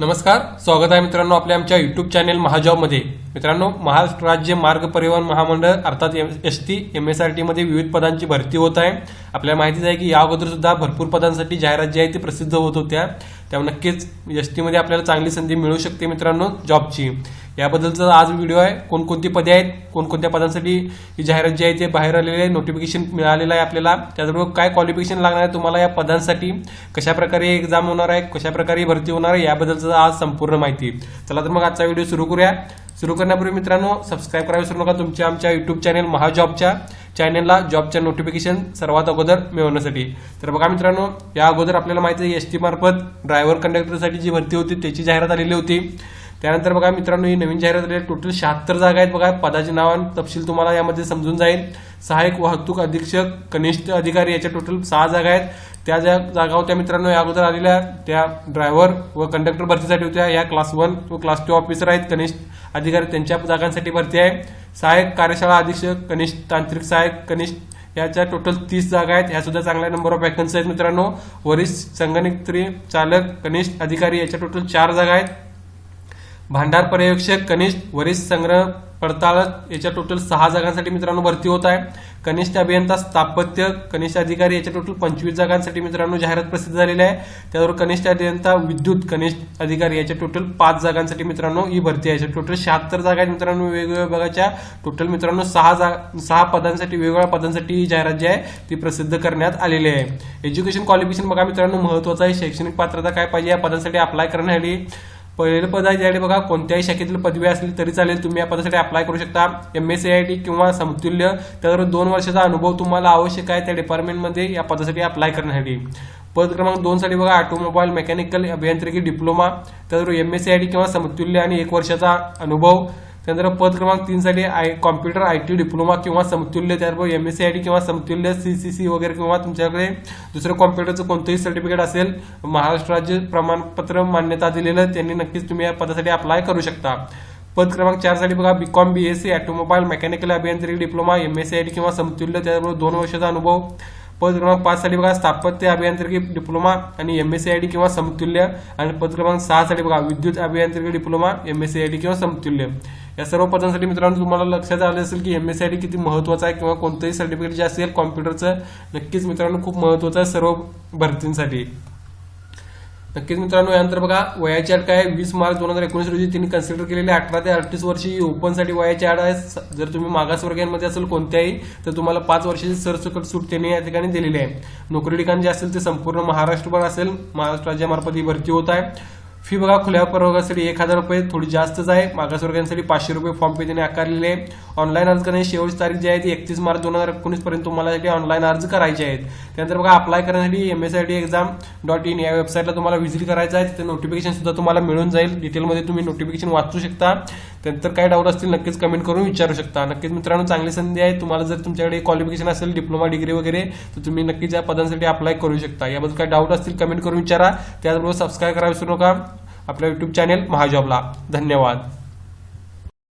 नमस्कार स्वागत आहे मित्रांनो आपल्या आमच्या युट्यूब चॅनेल महाजॉबमध्ये. मित्रांनो महाराष्ट्र राज्य मार्ग परिवहन महामंडळ अर्थात M S T M S R टीमध्ये विविध पदांची भरती होत आहे. आपल्याला माहितीच आहे की या अगोदर सुद्धा भरपूर पदांसाठी जाहिरात जी आहे ती प्रसिद्ध होत होत्या. त्यामुळे नक्कीच एस टीमध्ये आपल्याला चांगली संधी मिळू शकते मित्रांनो जॉबची. याबद्दलचा आज व्हिडिओ आहे. कोणकोणती पदे आहेत कोणकोणत्या पदांसाठी ही जाहिरात जी आहे ते बाहेर आलेली आहे नोटिफिकेशन मिळालेलं आहे आपल्याला. त्याचबरोबर काय क्वालिफिकेशन लागणार आहे तुम्हाला या पदांसाठी कशा प्रकारे एक्झाम होणार आहे कशाप्रकारे भरती होणार आहे याबद्दलचं आज संपूर्ण माहिती. चला तर मग आजचा व्हिडिओ सुरू करूया. सुरू करण्यापूर्वी मित्रांनो सबस्क्राईब करायला विसरू नका तुमच्या आमच्या युट्यूब चॅनेल महाजॉबच्या. चॅनेलला जॉबच्या नोटिफिकेशन सर्वात अगोदर मिळवण्यासाठी. तर बघा मित्रांनो या अगोदर आपल्याला माहिती आहे एस टी मार्फत ड्रायव्हर कंडक्टरसाठी जी भरती होती त्याची जाहिरात आलेली होती. त्यानंतर बघा मित्रांनो ही नवीन जाहिरात आली टोटल शहात्तर जागा आहेत बघा. पदाचे नाव आणि तपशील तुम्हाला यामध्ये समजून जाईल. सहाय्यक वाहतूक अधीक्षक कनिष्ठ अधिकारी याच्या टोटल सहा जागा आहेत. त्या ज्या जागा होत्या मित्रांनो या अगोदर आलेल्या. त्या ड्रायव्हर व कंडक्टर भरतीसाठी होत्या. या क्लास वन व क्लास टू ऑफिसर आहेत. कनिष्ठ अधिकारी त्यांच्या जागांसाठी भरती आहे. सहाय्यक कार्यशाळा अधीक्षक कनिष्ठ तांत्रिक सहाय्यक कनिष्ठ याच्या टोटल तीस जागा आहेत. ह्या सुद्धा चांगल्या नंबर ऑफ वॅकन्सी आहेत मित्रांनो. वरिष्ठ संगणकत्री चालक कनिष्ठ अधिकारी याच्या टोटल चार जागा आहेत. भांडार पर्यवेक्षक कनिष्ठ वरिष्ठ संग्रह पडताळक याच्या टोटल सहा जागांसाठी मित्रांनो भरती होत आहे. कनिष्ठ अभियंता स्थापत्य कनिष्ठ अधिकारी याच्या टोटल पंचवीस जागांसाठी मित्रांनो जाहिरात प्रसिद्ध झालेली आहे. त्याबरोबर कनिष्ठ अभियंता विद्युत कनिष्ठ अधिकारी याच्या टोटल पाच जागांसाठी मित्रांनो ही भरती आहे. टोटल शहात्तर जागा आहेत मित्रांनो वेगवेगळ्या विभागाच्या टोटल मित्रांनो सहा जागा सहा पदांसाठी वेगवेगळ्या पदांसाठी ही जाहिरात जी आहे ती प्रसिद्ध करण्यात आलेली आहे. एज्युकेशन क्वालिफिकेशन बघा मित्रांनो महत्वाचं आहे. शैक्षणिक पात्रता काय पाहिजे या पदांसाठी अप्लाय करण्यासाठी. पहिलं पद आहे ज्याकडे बघा कोणत्याही शाखेतील पदवी असली तरी चालेल तुम्ही या पदासाठी अप्लाय करू शकता. एम एस आय टी किंवा समतुल्य. तर दोन वर्षाचा अनुभव तुम्हाला आवश्यक आहे त्या डिपार्टमेंटमध्ये या पदासाठी अप्लाय करण्यासाठी. पद क्रमांक दोन साठी बघा ऑटोमोबाईल मेकॅनिकल अभियांत्रिकी डिप्लोमा त्याचबरोबर एम एस आय टी किंवा समतुल्य आणि एक वर्षाचा अनुभव. त्यानंतर पद क्रमांक तीन साठी I computer I T diploma किंवा समतुल्य त्याचबरोबर एम एस आय टी किंवा समतुल्य सी सी सी वगैरे किंवा तुमच्याकडे दुसरं कॉम्प्युटरचं कोणतंही सर्टिफिकेट असेल महाराष्ट्र राज्य प्रमाणपत्र मान्यता दिलेलं त्यांनी नक्कीच तुम्ही या पदासाठी अप्लाय करू शकता. पद क्रमांक चारसाठी बघा B Com C automobile mechanical अभियांत्रिकी diploma M S I T किंवा समतुल्य त्याचबरोबर दोन वर्षाचा अनुभव. पद क्रमांक पाच साठी बघा स्थापत्य अभियांत्रिकी डिप्लोमा आणि M S C I T किंवा समतुल्य. आणि पद क्रमांक सहा साठी बघा विद्युत अभियांत्रिकी diploma M S C I T किंवा समतुल्य. या सर्व पदांसाठी मित्रांनो तुम्हाला लक्षात आलं असेल की एम एस आय डी किती महत्वाचं आहे किंवा कोणतंही सर्टिफिकेट जे असेल कॉम्प्युटरचं नक्कीच मित्रांनो खूप महत्वाचं आहे सर्व भरतींसाठी. नक्कीच मित्रांनो यानंतर बघा वयाची अट काय वीस मार्च दोन हजार एकोणीस रोजी त्यांनी कन्सिडर केलेली अठरा ते अडतीस वर्षी ओपनसाठी वयाची अट आहे. जर तुम्ही मागासवर्गीयांमध्ये असेल कोणत्याही तर तुम्हाला पाच वर्षाची सरसकट सूट त्यांनी या ठिकाणी दिलेली आहे. नोकरी ठिकाण जे असेल ते संपूर्ण महाराष्ट्रभर असेल. महाराष्ट्र राज्यामार्फत ही भरती होत आहे. फी बघा खुल्या प्रवर्गासाठी एक हजार रुपये थोडी जास्तच आहे. मागासवर्गांसाठी पाचशे रुपये फॉर्म पे त्यांनी आकारलेले आहे. ऑनलाईन अर्ज करण्याची शेवटची तारीख जी आहे ती एकतीस मार्च दोन हजार एकोणीस पर्यंत तुम्हाला ऑनलाईन अर्ज करायचे आहेत. त्यानंतर बघा अप्लाय करण्यासाठी M S I D exam dot in या वेबसाईटला तुम्हाला व्हिजिट करायचं आहे. तिथे नोटिफिकेशन सुद्धा तुम्हाला मिळून जाईल. डिटेलमध्ये तुम्ही नोटिफिकेशन वाचू शकता. त्यानंतर काय डाऊट असतील नक्कीच कमेंट करून विचारू शकता. नक्कीच मित्रांनो चांगली संधी आहे. तुम्हाला जर तुमच्याकडे क्वालिफिकेशन असेल डिप्लोमा डिग्री वगैरे तर तुम्ही नक्कीच या पदांसाठी अप्लाय करू शकता. याबद्दल काय डाऊट असतील कमेंट करून विचारा. त्याचबरोबर सबस्क्राईब करा विसरू नका. आपल्या यूट्यूब चॅनेल महाजॉबला. धन्यवाद.